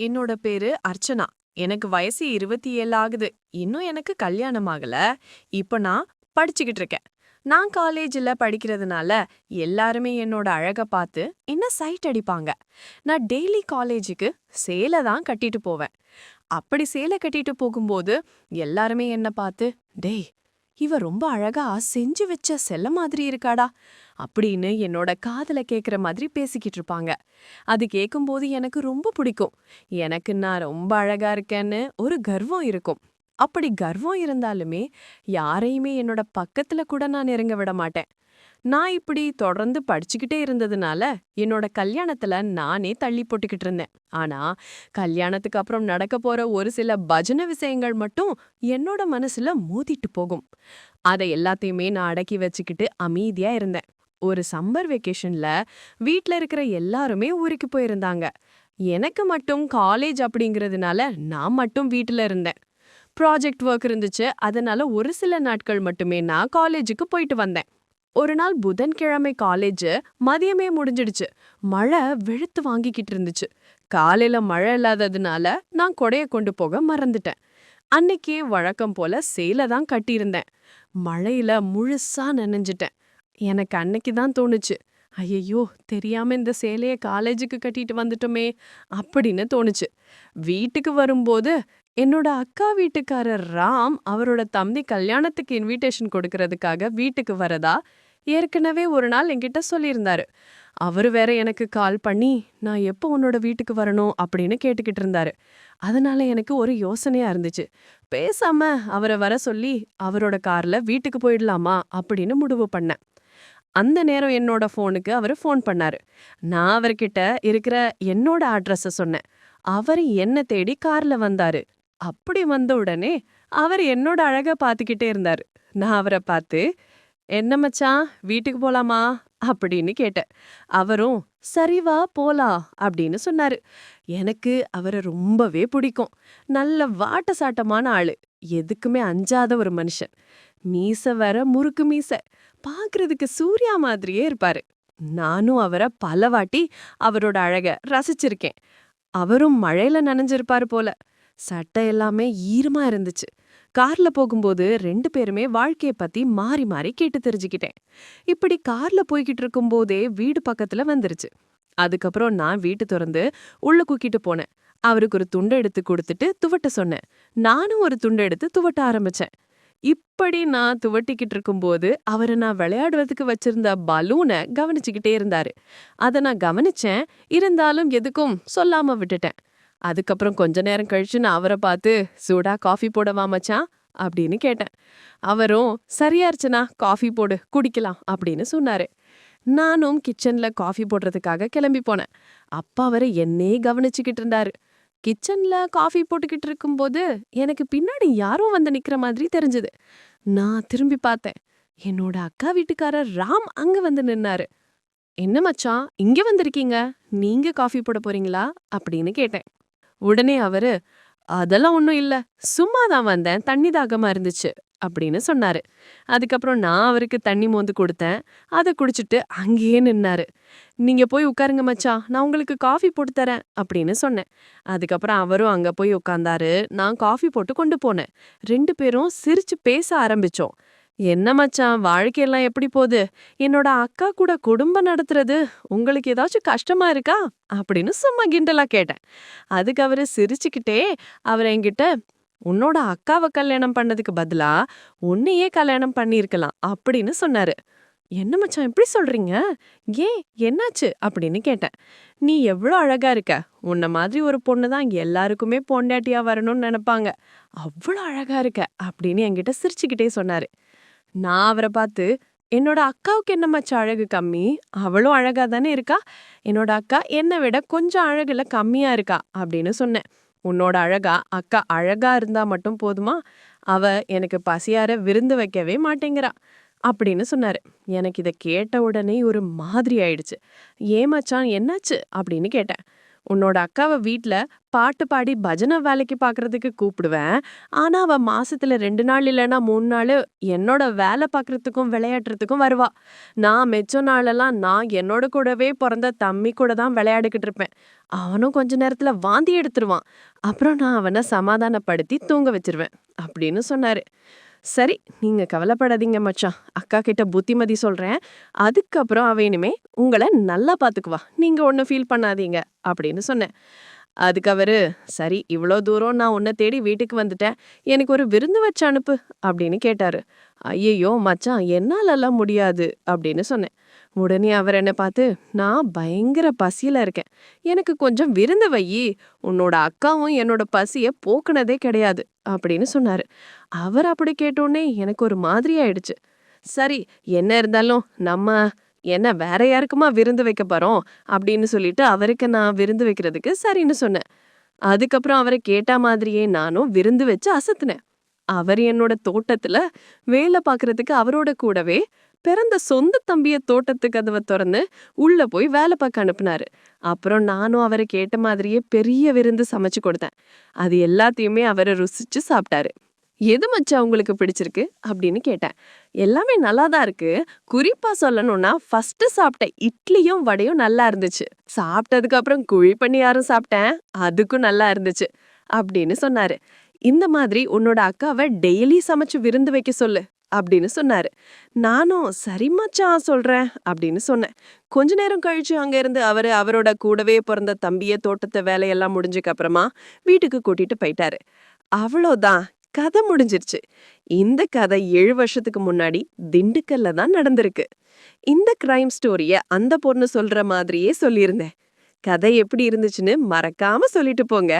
என்னோட பேரு அர்ச்சனா. எனக்கு வயசு இருபத்தி ஏழு ஆகுது. இன்னும் எனக்கு கல்யாணம் ஆகல. இப்ப நான் படிச்சுக்கிட்டு இருக்கேன். நான் காலேஜ்ல படிக்கிறதுனால எல்லாருமே என்னோட அழகை பார்த்து என்ன சைட் அடிப்பாங்க. நான் டெய்லி காலேஜுக்கு சேலை தான் கட்டிட்டு போவேன். அப்படி சேலை கட்டிட்டு போகும்போது எல்லாருமே என்ன பார்த்து டேய் இவ ரொம்ப அழகா செஞ்சு வச்ச செல்ல மாதிரி இருக்காடா அப்படின்னு என்னோட காதல கேக்குற மாதிரி பேசிக்கிட்டு இருப்பாங்க. அது கேட்கும்போது எனக்கு ரொம்ப பிடிக்கும். எனக்கு நான் ரொம்ப அழகா இருக்கேன்னு ஒரு கர்வம் இருக்கும். அப்படி கர்வம் இருந்தாலுமே யாரையுமே என்னோட பக்கத்துல கூட நான் நெருங்க விட மாட்டேன். நான் இப்படி தொடர்ந்து படிச்சுக்கிட்டே இருந்ததுனால என்னோட கல்யாணத்துல நானே தள்ளி போட்டுக்கிட்டு இருந்தேன். ஆனா கல்யாணத்துக்கு அப்புறம் நடக்க போற ஒரு சில பஜன விஷயங்கள் மட்டும் என்னோட மனசுல மோதிட்டு போகும். அதை எல்லாத்தையுமே நான் அடக்கி வச்சுக்கிட்டு அமைதியா இருந்தேன். ஒரு சம்மர் வெக்கேஷன்ல வீட்டில் இருக்கிற எல்லாருமே ஊருக்கு போயிருந்தாங்க. எனக்கு மட்டும் காலேஜ் அப்படிங்கறதுனால நான் மட்டும் வீட்டுல இருந்தேன். ப்ராஜெக்ட் ஒர்க் இருந்துச்சு. அதனால ஒரு சில நாட்கள் மட்டுமே நான் காலேஜுக்கு போயிட்டு வந்தேன். ஒரு நாள் புதன்கிழமை காலேஜ் மதியமே முடிஞ்சிடுச்சு. மழை வெளுத்து வாங்கிக்கிட்டு இருந்துச்சு. காலையில மழை இல்லாததுனால நான் கொடைய கொண்டு போக மறந்துட்டேன். அன்னைக்கு வழக்கம் போல சேலை தான் கட்டியிருந்தேன். மழையில முழுசா நினைஞ்சிட்டேன். எனக்கு அன்னைக்கு தான் தோணுச்சு. ஐயையோ தெரியாம இந்த சேலைய காலேஜுக்கு கட்டிட்டு வந்துட்டோமே அப்படின்னு தோணுச்சு. வீட்டுக்கு வரும்போது என்னோட அக்கா வீட்டுக்காரர் ராம் அவரோட தம்பி கல்யாணத்துக்கு இன்விடேஷன் கொடுக்கறதுக்காக வீட்டுக்கு வரதா ஏற்கனவே ஒரு நாள் என்கிட்ட சொல்லியிருந்தாரு. அவர் வேற எனக்கு கால் பண்ணி நான் எப்போ உன்னோட வீட்டுக்கு வரணும்? அப்படின்னு கேட்டுக்கிட்டு இருந்தாரு. அதனால எனக்கு ஒரு யோசனையா இருந்துச்சு. பேசாம அவரை வர சொல்லி அவரோட கார்ல வீட்டுக்கு போயிடலாமா? அப்படின்னு முடிவு பண்ணேன். அந்த நேரம் என்னோட ஃபோனுக்கு அவர் ஃபோன் பண்ணாரு. நான் அவர்கிட்ட இருக்கிற என்னோட அட்ரஸை சொன்னேன். அவர் என்ன தேடி கார்ல வந்தாரு. அப்படி வந்த உடனே அவர் என்னோட அழகை பார்த்துக்கிட்டே இருந்தார். நான் அவரை பார்த்து என்ன மச்சான் வீட்டுக்கு போலாமா? அப்படின்னு கேட்டேன். அவரும் சரிவா போலாம் அப்படின்னு சொன்னாரு. எனக்கு அவரை ரொம்பவே பிடிக்கும். நல்ல வாட்ட சாட்டமான ஆளு. எதுக்குமே அஞ்சாத ஒரு மனுஷன். மீச வர முறுக்கு மீச. பாக்குறதுக்கு சூர்யா மாதிரியே இருப்பாரு. நானும் அவரை பல வாட்டி அவரோட அழக ரசிச்சிருக்கேன். அவரும் மழையில நனைஞ்சிருப்பாரு போல. சட்டை எல்லாமே ஈரமா இருந்துச்சு. கார்ல போகும்போது ரெண்டு பேருமே வாழ்க்கைய பத்தி மாறி மாறி கேட்டு தெரிஞ்சுக்கிட்டேன். இப்படி கார்ல போய்கிட்டு இருக்கும்போதே வீடு பக்கத்துல வந்துருச்சு. அதுக்கப்புறம் நான் வீட்டு திறந்து உள்ள குக்கிட்டு போனேன். அவருக்கு ஒரு துண்டை எடுத்து கொடுத்துட்டு துவட்ட சொன்னேன். நானும் ஒரு துண்டை எடுத்து துவட்ட ஆரம்பிச்சேன். இப்படி நான் துவட்டிக்கிட்டு இருக்கும்போது அவரை நான் விளையாடுவதுக்கு வச்சிருந்த பலூனை கவனிச்சுக்கிட்டே இருந்தாரு. அதை நான் கவனிச்சேன். இருந்தாலும் எதுக்கும் சொல்லாம விட்டுட்டேன். அதுக்கப்புறம் கொஞ்ச நேரம் கழிச்சு நான் அவரை பார்த்து சூடா காஃபி போடவா மச்சான்? அப்படின்னு கேட்டேன். அவரும் சரியா இருச்சுனா காஃபி போடு குடிக்கலாம் அப்படின்னு சொன்னாரு. நானும் கிச்சன்ல காஃபி போடுறதுக்காக கிளம்பி போனேன். அப்பா அவரை என்னே கவனிச்சுக்கிட்டு இருந்தாரு. கிச்சன்ல காஃபி போட்டுக்கிட்டு இருக்கும்போது எனக்கு பின்னாடி யாரும் வந்து நிக்கிற மாதிரி தெரிஞ்சது. நான் திரும்பி பார்த்தேன். என்னோட அக்கா வீட்டுக்காரர் ராம் அங்க வந்து நின்னாரு. என்ன மச்சான் இங்க வந்திருக்கீங்க? நீங்க காஃபி போட போறீங்களா? அப்படின்னு கேட்டேன். உடனே அவரு அதெல்லாம் ஒன்றும் இல்ல சும்மா தான் வந்தேன் தண்ணி தாகமா இருந்துச்சு அப்படின்னு சொன்னாரு. அதுக்கப்புறம் நான் அவருக்கு தண்ணி மோந்து கொடுத்தேன் அதை குடிச்சிட்டு அங்கேயே நின்னாரு. நீங்க போய் உட்காருங்க மச்சா நான் உங்களுக்கு காஃபி போட்டு தரேன் அப்படின்னு சொன்னேன். அதுக்கப்புறம் அவரும் அங்க போய் உட்காந்தாரு நான் காஃபி போட்டு கொண்டு போனேன். ரெண்டு பேரும் சிரிச்சு பேச ஆரம்பிச்சோம். என்ன மச்சான் வாழ்க்கையெல்லாம் எப்படி போகுது? என்னோட அக்கா கூட குடும்பம் நடத்துறது உங்களுக்கு ஏதாச்சும் கஷ்டமா இருக்கா? அப்படின்னு சும்மா கிண்டலா கேட்டேன். அதுக்கு அவரு சிரிச்சுக்கிட்டே அவர் என்கிட்ட உன்னோட அக்காவை கல்யாணம் பண்ணதுக்கு பதிலா உன்னையே கல்யாணம் பண்ணியிருக்கலாம் அப்படின்னு சொன்னாரு. என்ன மச்சான் எப்படி சொல்றீங்க? ஏன் என்னாச்சு? அப்படின்னு கேட்டேன். நீ எவ்வளோ அழகா இருக்க. உன்ன மாதிரி ஒரு பொண்ணு தான் எல்லாருக்குமே பொண்டாட்டியா வரணும்னு நினைப்பாங்க. அவ்வளோ அழகா இருக்க அப்படின்னு என்கிட்ட சிரிச்சுக்கிட்டே சொன்னாரு. நான் அவரை பார்த்து என்னோட அக்காவுக்கு என்ன மச்ச அழகு கம்மி? அவளும் அழகா தானே இருக்கா? என்னோட அக்கா என்னை விட கொஞ்சம் அழகுல கம்மியா இருக்கா? அப்படின்னு சொன்னேன். உன்னோட அழகா? அக்கா அழகா இருந்தா மட்டும் போதுமா? அவ எனக்கு பசியார விருந்து வைக்கவே மாட்டேங்கிறா. அப்படின்னு சொன்னாரு. எனக்கு இதை கேட்ட உடனே ஒரு மாதிரி ஆயிடுச்சு. ஏன் என்னாச்சு? அப்படின்னு கேட்டேன். உன்னோட அக்காவை வீட்டில் பாட்டு பாடி பஜனை வேலைக்கு பார்க்கறதுக்கு கூப்பிடுவேன். ஆனால் அவள் மாசத்துல ரெண்டு நாள் இல்லைன்னா மூணு நாள் என்னோட வேலை பார்க்கறதுக்கும் விளையாடுறதுக்கும் வருவா. நான் மெச்ச நாளெல்லாம் நான் என்னோட கூடவே பிறந்த தம்பி கூட தான் விளையாடிக்கிட்டு இருப்பேன். அவனும் கொஞ்ச நேரத்தில் வாந்தி எடுத்துருவான். அப்புறம் நான் அவனை சமாதானப்படுத்தி தூங்க வச்சிருவேன். அப்படின்னு சொன்னார். சரி நீங்க கவலைப்படாதீங்க மச்சான். அக்கா கிட்ட புத்திமதி சொல்றேன். அதுக்கப்புறம் அவ இனிமே உங்களை நல்லா பார்த்துக்குவா நீங்க ஒன்றும் ஃபீல் பண்ணாதீங்க அப்படின்னு சொன்னேன். அதுக்கு அவரு சரி இவ்வளோ தூரம் நான் உன்னை தேடி வீட்டுக்கு வந்துட்டேன். எனக்கு ஒரு விருந்து வச்சு அனுப்பு அப்படின்னு கேட்டாரு. ஐயையோ மச்சான் என்னாலெல்லாம் முடியாது அப்படின்னு சொன்னேன். உடனே அவர் என்னை பார்த்து நான் பயங்கர பசியில் இருக்கேன். எனக்கு கொஞ்சம் விருந்து வையி உன்னோட அக்காவும் என்னோட பசியை போக்குனதே கிடையாது அப்படின்னு சொன்னார். அவர் அப்படி கேட்டோன்னே எனக்கு ஒரு மாதிரி ஆயிடுச்சு. சரி என்ன இருந்தாலும் நம்ம என்ன வேற யாருக்குமா விருந்து வைக்க போறோம்? அப்படின்னு சொல்லிட்டு அவருக்கு நான் விருந்து வைக்கிறதுக்கு சரின்னு சொன்னேன். அதுக்கப்புறம் அவரை கேட்ட மாதிரியே நானும் விருந்து வச்சு அசத்துனேன். அவர் என்னோட தோட்டத்துல வேலை பார்க்கறதுக்கு அவரோட கூடவே பிறந்த சொந்த தம்பிய தோட்டத்து கதவை திறந்து உள்ள போய் வேலை பார்க்க அனுப்புனாரு. அப்புறம் நானும் அவரை கேட்ட மாதிரியே பெரிய விருந்து சமைச்சு கொடுத்தேன். அது எல்லாத்தையுமே அவரை ருசிச்சு சாப்பிட்டாரு. எது மச்சா உங்களுக்கு பிடிச்சிருக்கு? அப்படின்னு கேட்டேன். எல்லாமே நல்லா தான் இருக்கு. குறிப்பா சொல்லணும்னா ஃபர்ஸ்ட் சாப்பிட்ட இட்லியும் வடையும் நல்லா இருந்துச்சு. சாப்பிட்டதுக்கு அப்புறம் குழி பணியாரம் சாப்பிட்டேன். அதுக்கும் நல்லா இருந்துச்சு அப்படின்னு சொன்னாரு. இந்த மாதிரி உன்னோட அக்காவை டெய்லி சமைச்சு விருந்து வைக்க சொல்லு அப்படின்னு சொன்னாரு. நானும் சரிமாச்சா சொல்றேன் அப்படின்னு சொன்னேன். கொஞ்ச நேரம் கழிச்சு அங்க இருந்து அவரு அவரோட கூடவே பிறந்த தம்பிய தோட்டத்தை வேலையெல்லாம் முடிஞ்சதுக்கு அப்புறமா வீட்டுக்கு கூட்டிட்டு போயிட்டாரு. அவ்வளோதான் கதை முடிஞ்சிருச்சு. இந்த கதை ஏழு வருஷத்துக்கு முன்னாடி திண்டுக்கல்ல தான் நடந்திருக்கு. இந்த கிரைம் ஸ்டோரிய அந்த பொண்ணு சொல்ற மாதிரியே சொல்லியிருந்தேன். கதை எப்படி இருந்துச்சுன்னு மறக்காம சொல்லிட்டு போங்க.